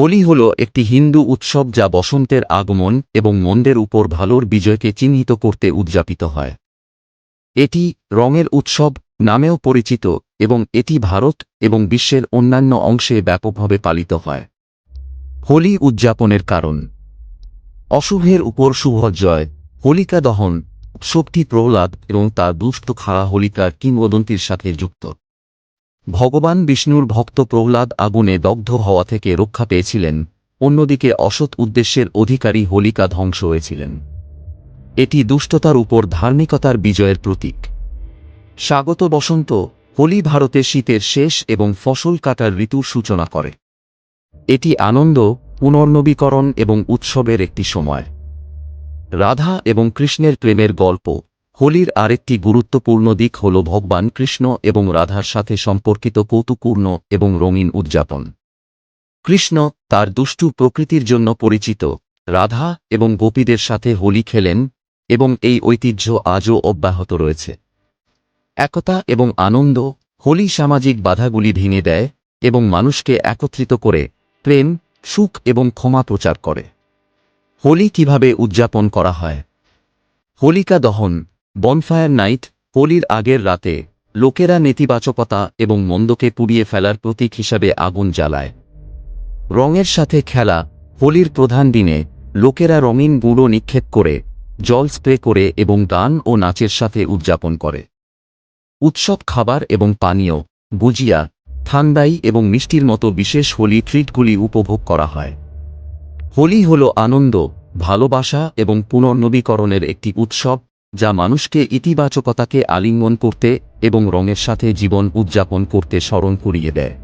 হোলি হল একটি হিন্দু উৎসব যা বসন্তের আগমন এবং মন্দের উপর ভালোর বিজয়কে চিহ্নিত করতে উদযাপিত হয়। এটি রঙের উৎসব নামেও পরিচিত এবং এটি ভারত এবং বিশ্বের অন্যান্য অংশে ব্যাপকভাবে পালিত হয়। হোলি উদযাপনের কারণ। অশুভের উপর শুভ জয়, হোলিকা দহন, শক্তি প্রহ্লাদ এবং তার দুষ্ট খাড়া হোলিকার কিংবদন্তির সাথে যুক্ত। ভগবান বিষ্ণুর ভক্ত প্রহ্লাদ আগুনে দগ্ধ হওয়া থেকে রক্ষা পেয়েছিলেন, অন্যদিকে অসৎ উদ্দেশ্যের অধিকারী হোলিকা ধ্বংস হয়েছিলেন। এটি দুষ্টতার উপর ধার্মিকতার বিজয়ের প্রতীক। স্বাগত বসন্ত, হোলি ভারতে শীতের শেষ এবং ফসল কাটার ঋতুর সূচনা করে। এটি আনন্দ, পুনর্নবীকরণ এবং উৎসবের একটি সময়। রাধা এবং কৃষ্ণের প্রেমের গল্প। হোলির আরেকটি গুরুত্বপূর্ণ দিক হল ভগবান কৃষ্ণ এবং রাধার সাথে সম্পর্কিত কৌতুকপূর্ণ এবং রঙিন উদযাপন। কৃষ্ণ তার দুষ্টু প্রকৃতির জন্য পরিচিত। রাধা এবং গোপীদের সাথে হোলি খেলেন এবং এই ঐতিহ্য আজও অব্যাহত রয়েছে। একতা এবং আনন্দ হোলি সামাজিক বাধাগুলি ভেঙে দেয় এবং মানুষকে একত্রিত করে প্রেম, সুখ এবং ক্ষমা প্রচার করে। হোলি কীভাবে উদযাপন করা হয়? হোলিকা দহন বনফায়ার নাইট হোলির আগের রাতে, লোকেরা নেতিবাচকতা এবং মন্দকে পুড়িয়ে ফেলার প্রতীক হিসাবে আগুন জ্বালায়। রঙের সাথে খেলা, হোলির প্রধান দিনে, লোকেরা রঙিন গুঁড়ো নিক্ষেপ করে, জল স্প্রে করে এবং গান ও নাচের সাথে উদযাপন করে। উৎসব খাবার এবং পানীয়, গুজিয়া, ঠান্ডাই এবং মিষ্টির মতো বিশেষ হোলি ট্রিটগুলি উপভোগ করা হয়। হোলি হল আনন্দ, ভালোবাসা এবং পুনর্নবীকরণের একটি উৎসব। যা মানুষকে ইতিবাচকতাকে আলিঙ্গন করতে এবং রঙের সাথে জীবন উদযাপন করতে স্মরণ করিয়ে দেয়।